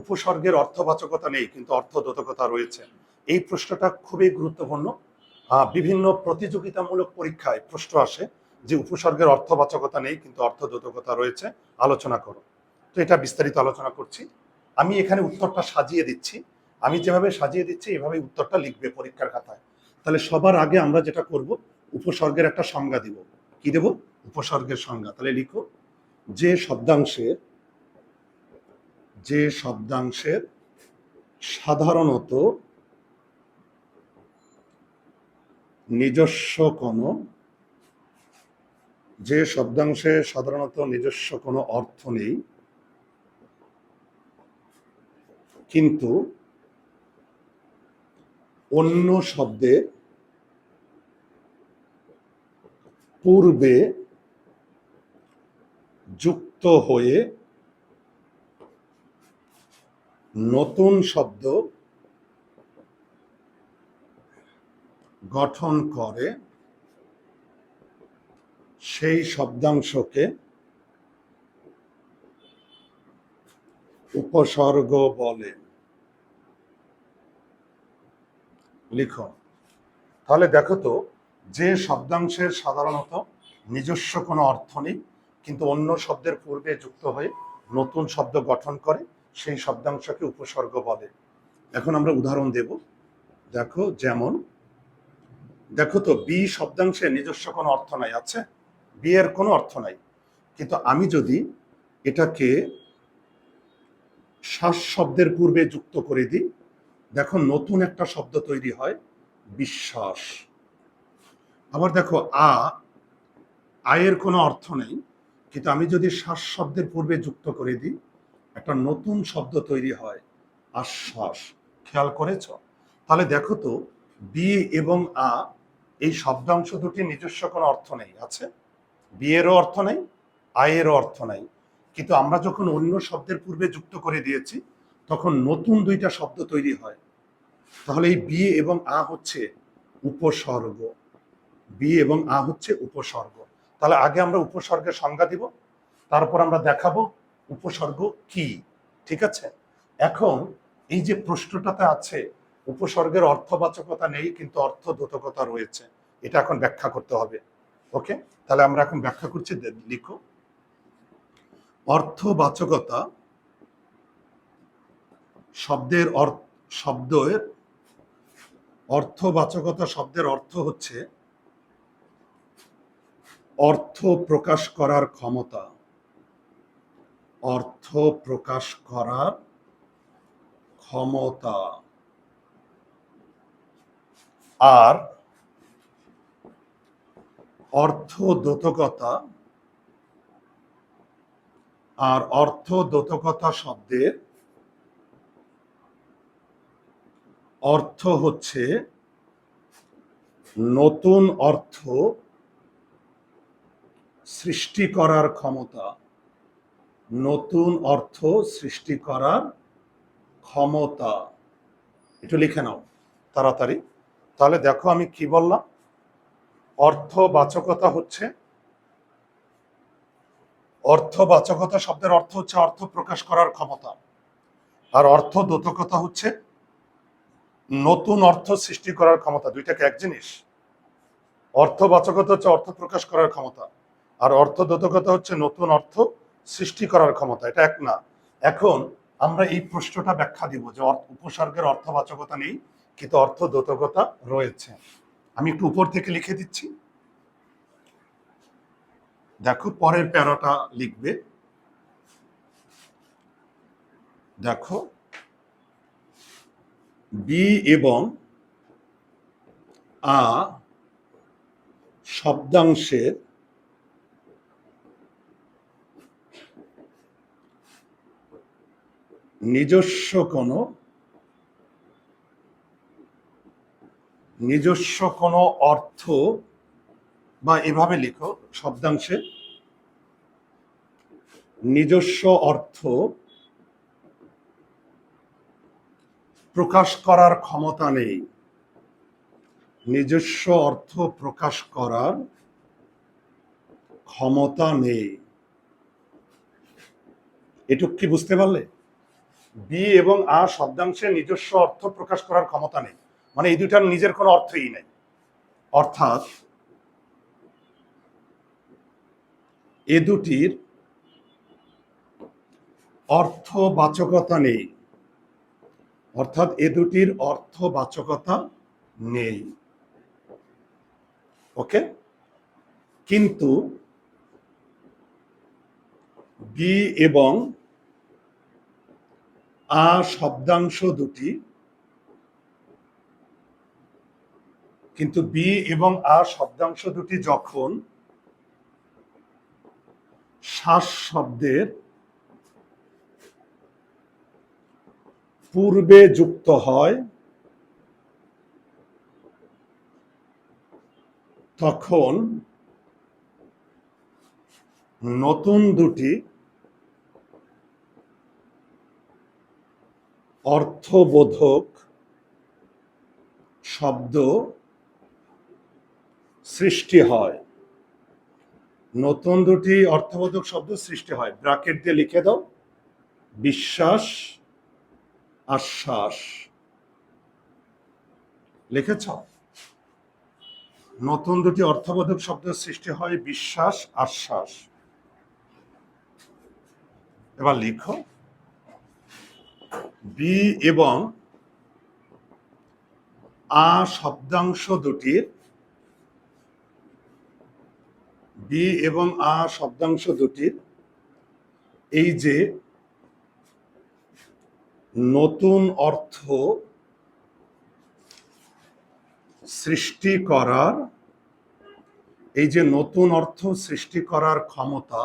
উপসর্গের অর্থবাচকতা নেই, কিন্তু অর্থদোতকতা রয়েছে। এই প্রশ্নটা খুবই গুরুত্বপূর্ণ। বিভিন্ন প্রতিযোগিতামূলক পরীক্ষায় প্রশ্ন আসে যে উপসর্গের অর্থবাচকতা নেই, কিন্তু অর্থদোতকতা রয়েছে। আলোচনা করো। তো এটা বিস্তারিত আলোচনা করছি। আমি এখানে উত্তরটা সাজিয়ে দিচ্ছি। আমি যেভাবে সাজিয়ে দিচ্ছি এভাবে উত্তরটা লিখবে পরীক্ষার খাতায়। তাহলে সবার আগে আমরা যেটা করব, উপসর্গের একটা সংজ্ঞা দিব। কি দেব? উপসর্গের সংজ্ঞা। তাহলে লিখো, যে শব্দাংশের যে শব্দাংশের সাধারণত নিজস্ব কোনো, যে শব্দাংশে সাধারণত নিজস্ব কোনো অর্থ নেই, কিন্তু অন্য শব্দের পূর্বে যুক্ত হয়ে নতুন শব্দ গঠন করে সেই শব্দাংশকে উপসর্গ বলে। লিখো। তাহলে দেখো তো, যে শব্দাংশের সাধারণত নিজস্ব কোনো অর্থ নেই, কিন্তু অন্য শব্দের পূর্বে যুক্ত হয়ে নতুন শব্দ গঠন করে সেই শব্দাংশকে উপসর্গ বলে। এখন আমরা উদাহরণ দেব। দেখো, যেমন, দেখো তো, বি শব্দাংশের নিজস্ব কোনো অর্থ নাই, আছে? বি এর কোনো অর্থ নাই। কিন্তু আমি যদি এটাকে শ্বাস শব্দের পূর্বে যুক্ত করে দিই, দেখো নতুন একটা শব্দ তৈরি হয়, বিশ্বাস। আবার দেখো, আ, আয়ের কোনো অর্থ নেই, কিন্তু আমি যদি শ্বাস শব্দের পূর্বে যুক্ত করে দিই একটা নতুন শব্দ তৈরি হয়, আশ্বাস। খেয়াল করেছ? তাহলে দেখো তো, বি এবং আ, এই শব্দাংশ দুটি নিজস্ব কোনো অর্থ নেই, আছে? বিয়েরও অর্থ নেই আয়েরও অর্থ নাই। কিন্তু আমরা যখন অন্য শব্দের পূর্বে যুক্ত করে দিয়েছি, তখন নতুন দুইটা শব্দ তৈরি হয়। তাহলে এই বি এবং আ হচ্ছে উপসর্গ। বি এবং আ হচ্ছে উপসর্গ। তাহলে আগে আমরা উপসর্গের সংজ্ঞা দিব, তারপর আমরা দেখাবো উপসর্গ কি? ঠিক আছে? এখন এই যে প্রশ্নটাতে আছে, উপসর্গের অর্থবাচকতা নেই, কিন্তু অর্থদোতকতা রয়েছে, এটা এখন ব্যাখ্যা করতে হবে। ওকে? তাহলে আমরা এখন ব্যাখ্যা করছি লিখো। অর্থবাচকতা শব্দের অর্থ শব্দের অর্থবাচকতা শব্দের অর্থ হচ্ছে অর্থ প্রকাশ করার ক্ষমতা। অর্থ প্রকাশ করার ক্ষমতা। আর অর্থ দোতকতা আর অর্থ দোতকতা শব্দের অর্থ হচ্ছে নতুন অর্থ সৃষ্টি করার ক্ষমতা। নতুন অর্থ সৃষ্টি করার ক্ষমতা। একটু লিখে নাও, তাড়াতাড়ি। তাহলে দেখো আমি কি বললাম? অর্থবাচকতা হচ্ছে, অর্থবাচকতা শব্দের অর্থ হচ্ছে অর্থ প্রকাশ করার ক্ষমতা। আর অর্থ দোতকতা হচ্ছে নতুন অর্থ সৃষ্টি করার ক্ষমতা, দুইটাকে এক জিনিস। অর্থবাচকতা হচ্ছে অর্থ প্রকাশ করার ক্ষমতা, আর অর্থদোতকতা হচ্ছে নতুন অর্থ সৃষ্টি করার ক্ষমতা, এটা এক না। এখন আমরা এই প্রশ্নটা ব্যাখ্যা দিব যে উপসর্গের অর্থবাচকতা নেই, কিন্তু অর্থ অর্থদোতকতা রয়েছে। আমি একটু উপর থেকে লিখে দিচ্ছি। দেখো, পরের প্যারাটা লিখবে। দেখো, বি এবং আ শব্দাংশের নিজস্ব কোনো নিজস্ব কোনো অর্থ বা এভাবে লিখো, শব্দাংশে, নিজস্ব অর্থ প্রকাশ করার ক্ষমতা নেই। নিজস্ব অর্থ প্রকাশ করার ক্ষমতা নেই। এটুক কি বুঝতে পারলে? বি এবং আ শব্দাংশের নিজস্ব অর্থ প্রকাশ করার ক্ষমতা নেই। মানে এই দুটার নিজের কোনো অর্থই নেই। অর্থাৎ এ দুটির অর্থবাচকতা নেই। অর্থাৎ এ দুটির অর্থবাচকতা নেই। ওকে? কিন্তু বি এবং আ শব্দাংশ দুটি। কিন্তু বি এবং আ শব্দাংশ দুটি যখন শ্বাস শব্দের পূর্বে যুক্ত হয়, তখন নতুন দুটি অর্থবোধক শব্দ সৃষ্টি হয়। নতুন দুটি অর্থবোধক শব্দ সৃষ্টি হয়। ব্রাকেট দিয়ে লিখে দাও। বিশ্বাস, আশ্বাস। লিখেছ? নতুন দুটি অর্থবোধক শব্দ সৃষ্টি হয়, বিশ্বাস, আশ্বাস। এবার লিখো। বি এবং আ শব্দাংশ দুটির, বি এবং আ শব্দাংশ দুটির, এই যে নতুন অর্থ সৃষ্টি করার, এই যে নতুন অর্থ সৃষ্টি করার ক্ষমতা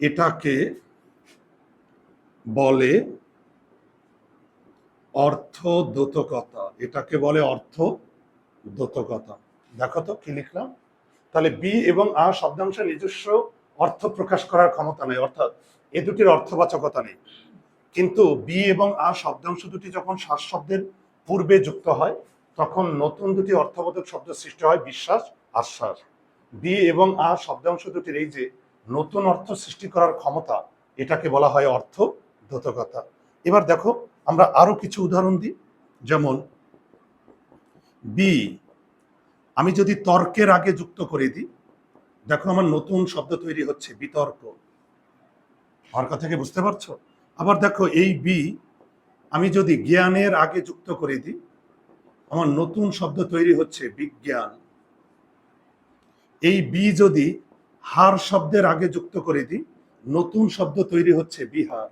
এটাকে বলে অর্থ দ্যোতকতা এটাকে বলে অর্থ দ্যোতকতা দেখো তো কি লিখলাম? তাহলে বি এবং আ শব্দাংশের নিজস্ব অর্থ প্রকাশ করার ক্ষমতা নেই, অর্থাৎ এ দুটির অর্থবাচকতা নেই। কিন্তু বি এবং আ শব্দাংশ দুটি যখন শ্বাস শব্দের পূর্বে যুক্ত হয়, তখন নতুন দুটি অর্থবোধক শব্দ সৃষ্টি হয়, বিশ্বাস, আশ্বাস। বি এবং আ শব্দাংশ দুটির এই যে নতুন অর্থ সৃষ্টি করার ক্ষমতা, এটাকে বলা হয় অর্থ দ্যোতকতা এবার দেখো, আমরা আরও কিছু উদাহরণ দিই। যেমন বি আমি যদি তর্কের আগে যুক্ত করে দিই, দেখো আমার নতুন শব্দ তৈরি হচ্ছে, বিতর্ক। আমার কথা থেকে বুঝতে পারছ? আবার দেখো, এই বি আমি যদি জ্ঞানের আগে যুক্ত করে দিই, আমার নতুন শব্দ তৈরি হচ্ছে, বিজ্ঞান। এই বি যদি হার শব্দের আগে যুক্ত করে দিই, নতুন শব্দ তৈরি হচ্ছে বিহার।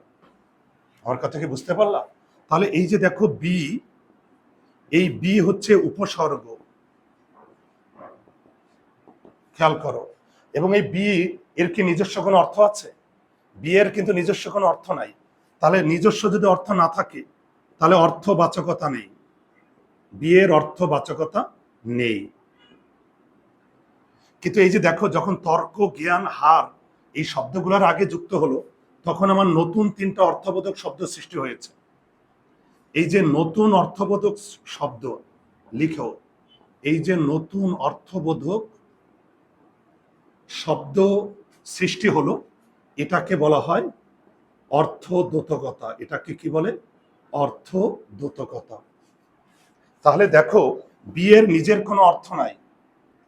আমার কথা কি বুঝতে পারলাম? তাহলে এই যে দেখো বি, এই বি হচ্ছে উপসর্গ। খেয়াল করো, এবং এই বি এর কি নিজস্ব কোনো অর্থ আছে? বি এর কিন্তু নিজস্ব কোনো অর্থ নাই। তাহলে নিজস্ব যদি অর্থ না থাকে, তাহলে অর্থবাচকতা নেই। বিয়ের অর্থবাচকতা নেই। কিন্তু এই যে দেখো, যখন তর্ক, জ্ঞান, হার, এই শব্দগুলোর আগে যুক্ত হলো, তখন আমার নতুন তিনটা অর্থবোধক শব্দ সৃষ্টি হয়েছে। এই যে নতুন অর্থবোধক শব্দ, লিখো, এই যে নতুন অর্থবোধক শব্দ সৃষ্টি হলো, এটাকে বলা হয় অর্থ দ্যোতকতা এটাকে কি বলে? অর্থ দ্যোতকতা তাহলে দেখো, বিয়ের নিজের কোনো অর্থ নাই।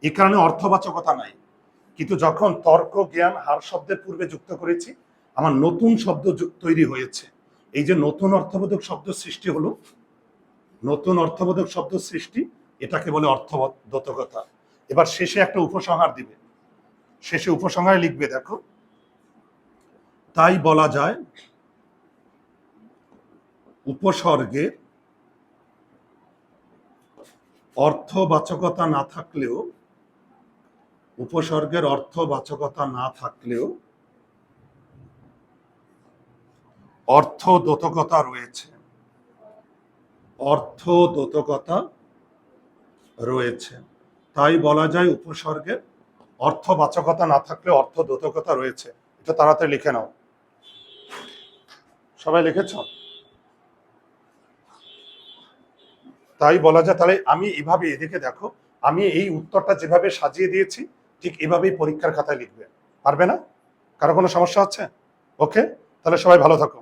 এ কারণে অর্থবাচকতা নাই। কিন্তু যখন তর্ক, জ্ঞান, হার শব্দের পূর্বে যুক্ত করেছি, আমার নতুন শব্দ তৈরি হয়েছে। এই যে নতুন অর্থবোধক শব্দ সৃষ্টি হলো, নতুন অর্থবোধক শব্দ সৃষ্টি, এটাকে বলে অর্থবোধকতা। এবার শেষে একটা উপসংহার দিবে। শেষে উপসংহারে লিখবে, দেখো, তাই বলা যায়, উপসর্গে অর্থবাচকতা না থাকলেও উপসর্গের অর্থবাচকতা না থাকলেও অর্থ দ্যোতকতা রয়েছে। অর্থ দ্যোতকতা রয়েছে। তাই বলা যায় উপসর্গের অর্থবাচকতা না থাকলে অর্থ দ্যোতকতা রয়েছে। এটা তাড়াতাড়ি লিখে নাও। সবাই লিখেছ? তাই বলা যায়, তাহলে আমি এভাবে এদিকে দেখো, আমি এই উত্তরটা যেভাবে সাজিয়ে দিয়েছি ঠিক এভাবেই পরীক্ষার খাতায় লিখবে। পারবে না? কারও কোনো সমস্যা হচ্ছে? ওকে তাহলে সবাই ভালো থাকো।